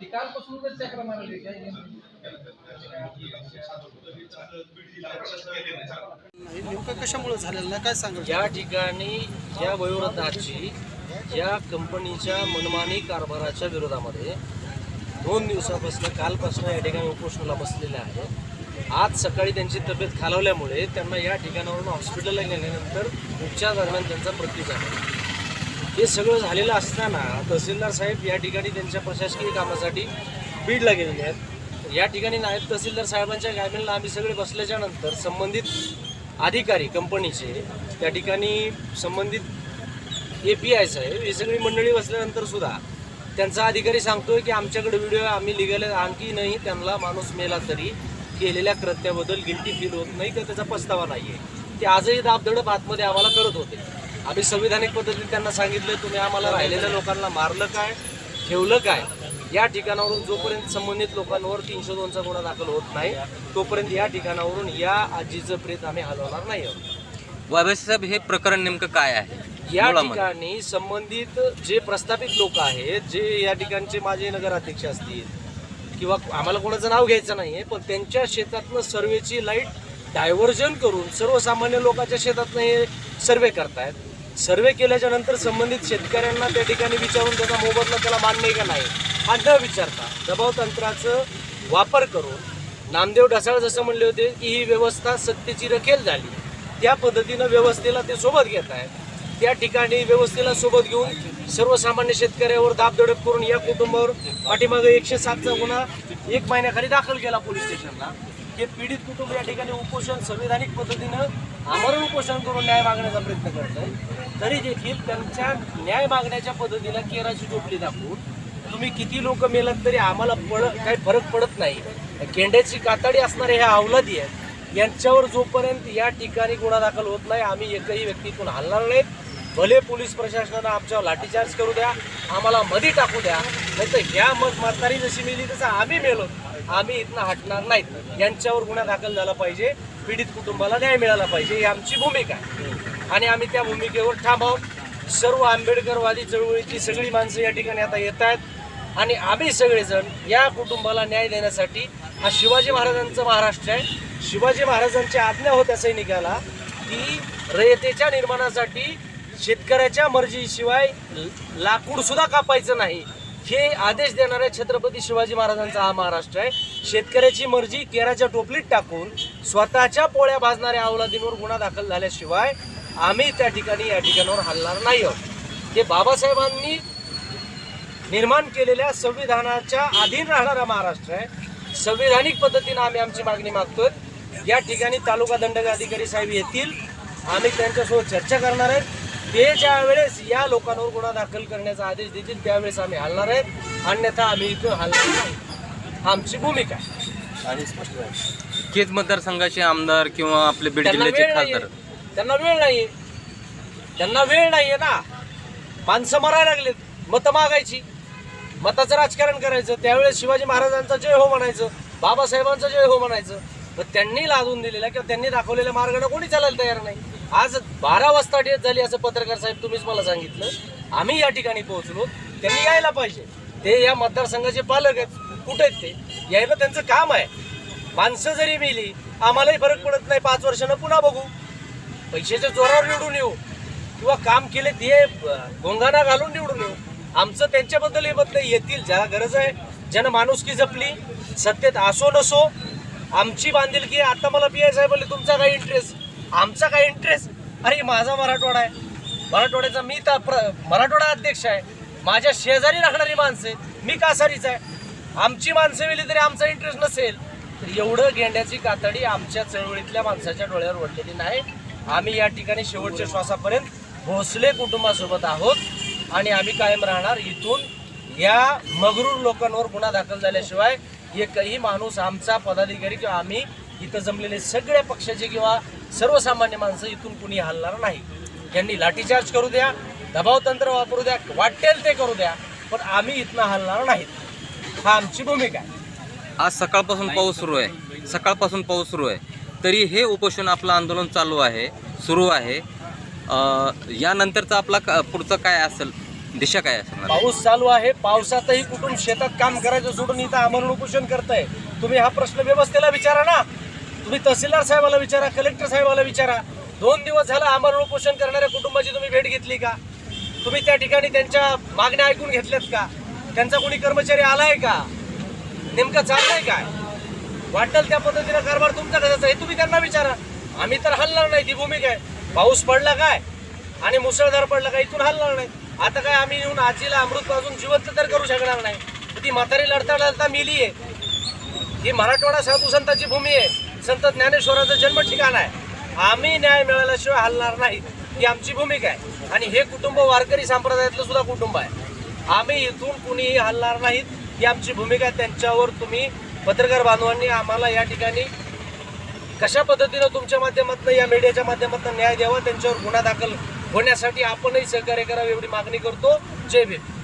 ती कालपासून तर चक्र मारली कशामुळे झालेलं काय सांगा या ठिकाणी या वयोवृद्धाची या कंपनीच्या मनमानी कारभाराच्या विरोधामध्ये दोन दिवसापासून कालपासून या ठिकाणी उपोषणाला बसलेल्या आहेत. आज सकाळी त्यांची तब्येत खालवल्यामुळे त्यांना या ठिकाणावरून हॉस्पिटलला नेल्यानंतर उपचार दरम्यान त्यांचा मृत्यू झाला. हे सगळं झालेलं असताना तहसीलदार साहेब या ठिकाणी त्यांच्या प्रशासकीय कामासाठी बीडला गेलेले आहेत. या ठिकाणी नायब तहसीलदार साहेबांच्या गाडीला आम्ही सगळे बसल्याच्या नंतर संबंधित अधिकारी कंपनीचे त्या ठिकाणी संबंधित ए पी आय साहेब ही सगळी मंडळी बसल्यानंतर सुद्धा त्यांचा अधिकारी सांगतोय की आमच्याकडे व्हिडिओ आम्ही लिगल आणखी नाही त्यांना माणूस मेला तरी केलेल्या कृत्याबद्दल गिल्टी फील होत नाही तर त्याचा पस्तावा नाही आहे ते आजही दाबदडप आतमध्ये आम्हाला करत होते. आम्ही संविधानिक पद्धतीने त्यांना सांगितलं तुम्ही आम्हाला राहिलेल्या लोकांना मारलं काय ठेवलं काय या ठिकाणावरून जोपर्यंत संबंधित लोकांवर तीनशे दोनचा गुन्हा दाखल होत नाही तोपर्यंत या ठिकाणावरून या आजीचं प्रेत आम्ही हलवणार नाही आहोत. साहेब हे प्रकरण नेमकं काय आहे? या. ठिकाणी संबंधित जे प्रस्थापित लोक आहेत जे या ठिकाणचे माझे नगराध्यक्ष असतील किंवा आम्हाला कोणाचं नाव घ्यायचं नाहीये पण त्यांच्या शेतातनं सर्वेची लाइट डायव्हर्जन करून सर्वसामान्य लोकांच्या शेतातनं हे सर्वे करतायत. सर्वे केल्याच्यानंतर संबंधित शेतकऱ्यांना त्या ठिकाणी विचारून त्याचा मोबदला त्याला मान्य आहे का नाही हा न विचारता दबाव तंत्राचं वापर करून नामदेव ढसाळ जसं म्हणले होते की ही व्यवस्था सत्तेची रखेल झाली. त्या पद्धतीनं व्यवस्थेला ते सोबत घेत आहेत. त्या ठिकाणी व्यवस्थेला सोबत घेऊन सर्वसामान्य शेतकऱ्यावर दाबदडप करून या कुटुंबावर पाठीमागे एकशे सातचा गुन्हा एक महिन्याखाली दाखल केला पोलीस स्टेशनला. हे पीडित कुटुंब या ठिकाणी उपोषण संविधानिक पद्धतीनं आमरण उपोषण करून न्याय मागण्याचा प्रयत्न करत आहे तरी देखील त्यांच्या न्याय मागण्याच्या पद्धतीला केराची टोपली दाखवून तुम्ही किती लोक मेलात तरी आम्हाला पड काही फरक पडत नाही. केंड्याची कातडी असणारे ह्या अवलादी आहेत यांच्यावर जोपर्यंत या ठिकाणी गुन्हा दाखल होत नाही आम्ही एकही व्यक्तीतून हलणार नाहीत. भले पोलीस प्रशासनानं आमच्यावर लाठीचार्ज करू द्या आम्हाला मध्ये टाकू द्या नाही तर ह्या मत म्हातारी जशी मेली तसं आम्ही मेलो. आम्ही इथनं हटणार नाहीत. यांच्यावर गुन्हा दाखल झाला पाहिजे. पीडित कुटुंबाला न्याय मिळाला पाहिजे. ही आमची भूमिका आहे. आणि आम्ही त्या भूमिकेवर ठाम आहोत सर्व आंबेडकरवादी चळवळीची सगळी माणसं या ठिकाणी आता येत आहेत. आणि आम्ही सगळेजण या कुटुंबाला न्याय देण्यासाठी हा शिवाजी महाराजांचं महाराष्ट्र आहे. शिवाजी महाराजांची आज्ञा होत्या सैनिकाला की रयतेच्या निर्माणासाठी शेतकऱ्याच्या मर्जीशिवाय लाकूड सुद्धा कापायचं नाही. हे आदेश देणाऱ्या छत्रपती शिवाजी महाराजांचा हा महाराष्ट्र आहे. शेतकऱ्याची मर्जी केराच्या टोपलीत टाकून स्वतःच्या पोळ्या भाजणाऱ्या अवलादींवर गुन्हा दाखल झाल्याशिवाय आम्ही त्या ठिकाणी या ठिकाणावर हलणार नाही आहोत. ते बाबासाहेबांनी निर्माण केलेल्या संविधानाच्या अधीन राहणारा महाराष्ट्र आहे. संविधानिक पद्धतीनं आम्ही आमची मागणी मागतोय. या ठिकाणी तालुका दंडक अधिकारी साहेब येतील. आम्ही त्यांच्यासोबत चर्चा करणार आहेत. ते ज्या वेळेस या लोकांवर गुन्हा दाखल करण्याचा आदेश देतील त्यावेळेस आम्ही हलणार आहेत. अन्यथा आम्ही इथून हलणार नाही. आमची भूमिका आहे. आणि स्पष्ट आहे. केज मतदारसंघाचे आमदार किंवा आपले बीड त्यांना जिल्ह्याचे वेळ नाहीये. खासदार त्यांना वेळ नाहीये. त्यांना वेळ नाहीये ना. माणसं मरायला लागलेत. मतं मागायची. मताचं राजकारण करायचं. त्यावेळेस शिवाजी महाराजांचा जय हो म्हणायचं. बाबासाहेबांचा जय हो म्हणायचं. पण त्यांनी लादून दिलेला किंवा त्यांनी दाखवलेल्या मार्गाने कोणी चालायला तयार नाही? आज बारा वाजता डेट झाली असं पत्रकार साहेब तुम्हीच मला सांगितलं. आम्ही या ठिकाणी पोहोचलो. त्यांनी यायला पाहिजे. ते या मतदारसंघाचे पालक आहेत. कुठे आहेत ते? यायला त्यांचं काम आहे. माणसं जरी मिली आम्हालाही फरक पडत नाही. पाच वर्षानं पुन्हा बघू. पैशाच्या जोरावर निवडून येऊ. किंवा काम केले ते गोंगाना घालून निवडून येऊ. आमचं त्यांच्याबद्दल हे मत नाही. येतील ज्याला गरज आहे. ज्यानं माणुसकी जपली सत्तेत असो नसो. आमची बांधिलकी आहे. आता मला पी आय साहेब तुमचा काही इंटरेस्ट आमचा काय इंटरेस्ट अरे माझा मराठवाडा आहे. मराठवाड्याचा मी तर प्र- मराठवाडा अध्यक्ष आहे. माझ्या शेजारी राहणारी माणसं मी कासारीच आहे. आमची माणसं मिली तरी आमचा इंटरेस्ट नसेल. तर एवढं गेंड्याची कातडी आमच्या चळवळीतल्या माणसाच्या डोळ्यावर ओढलेली नाही. आम्ही या ठिकाणी शेवटच्या श्वासापर्यंत भोसले कुटुंबासोबत आहोत. आणि आम्ही कायम राहणार इथून या मगरूर लोकांवर गुन्हा दाखल झाल्याशिवाय एकही माणूस आमचा पदाधिकारी किंवा आम्ही इथं जमलेले सगळ्या पक्षाचे किंवा सर्वसामान्य माणसं इथून कुणी हलणार नाही. यांनी लाठीचार्ज करू द्या दबाव तंत्र वापरू द्या वाटेल ते करू द्या पण आम्ही इथनं हलणार नाहीत. हा आमची भूमिका आहे. आज सकाळपासून पाऊस सुरू आहे. सकाळपासून पाऊस सुरू आहे. तरी हे उपोषण आपलं आंदोलन चालू आहे सुरू आहे. यानंतरचं आपला पुढचं काय असेल? दिशा काय असेल? पाऊस चालू आहे. पावसातही कुठून शेतात काम करायचं सोडून इथं आमरण उपोषण करताय. तुम्ही हा प्रश्न व्यवस्थेला विचारा ना. तुम्ही तहसीलदार साहेबाला विचारा कलेक्टर साहेबाला विचारा. दोन दिवस झालं आमरण उपोषण करणाऱ्या कुटुंबाची तुम्ही भेट घेतली का? तुम्ही त्या ठिकाणी त्यांच्या मागण्या ऐकून घेतल्यात का? त्यांचा कोणी कर्मचारी आलाय का? नेमकं चाललंय काय? वाटेल त्या पद्धतीनं कारभार तुमचा कशाचा हे तुम्ही त्यांना विचारा. आम्ही तर हलणार नाही ती भूमिका आहे. पाऊस पडला काय? आणि मुसळधार पडला काय? इथून हलणार नाही. आता काय आम्ही येऊन आजीला अमृत पाजून जिवंत तर करू शकणार नाही. ती म्हातारी लढता लढता मिली आहे. ही मराठवाडा साधू संतांची भूमी आहे. संत ज्ञानेश्वराचं जन्म ठिकाण आहे. आम्ही न्याय मिळाल्याशिवाय हलणार नाही. ही आमची भूमिका आहे. आणि हे कुटुंब वारकरी संप्रदायातलं सुद्धा कुटुंब आहे. आम्ही इथून कुणीही हलणार नाहीत. ही आमची भूमिका आहे. त्यांच्यावर तुम्ही पत्रकार बांधवांनी आम्हाला या ठिकाणी कशा पद्धतीनं तुमच्या माध्यमातून या मीडियाच्या माध्यमातून न्याय द्यावा त्यांच्यावर गुन्हा दाखल होण्यासाठी आपणही सहकार्य करावे एवढी मागणी करतो. जय भीम.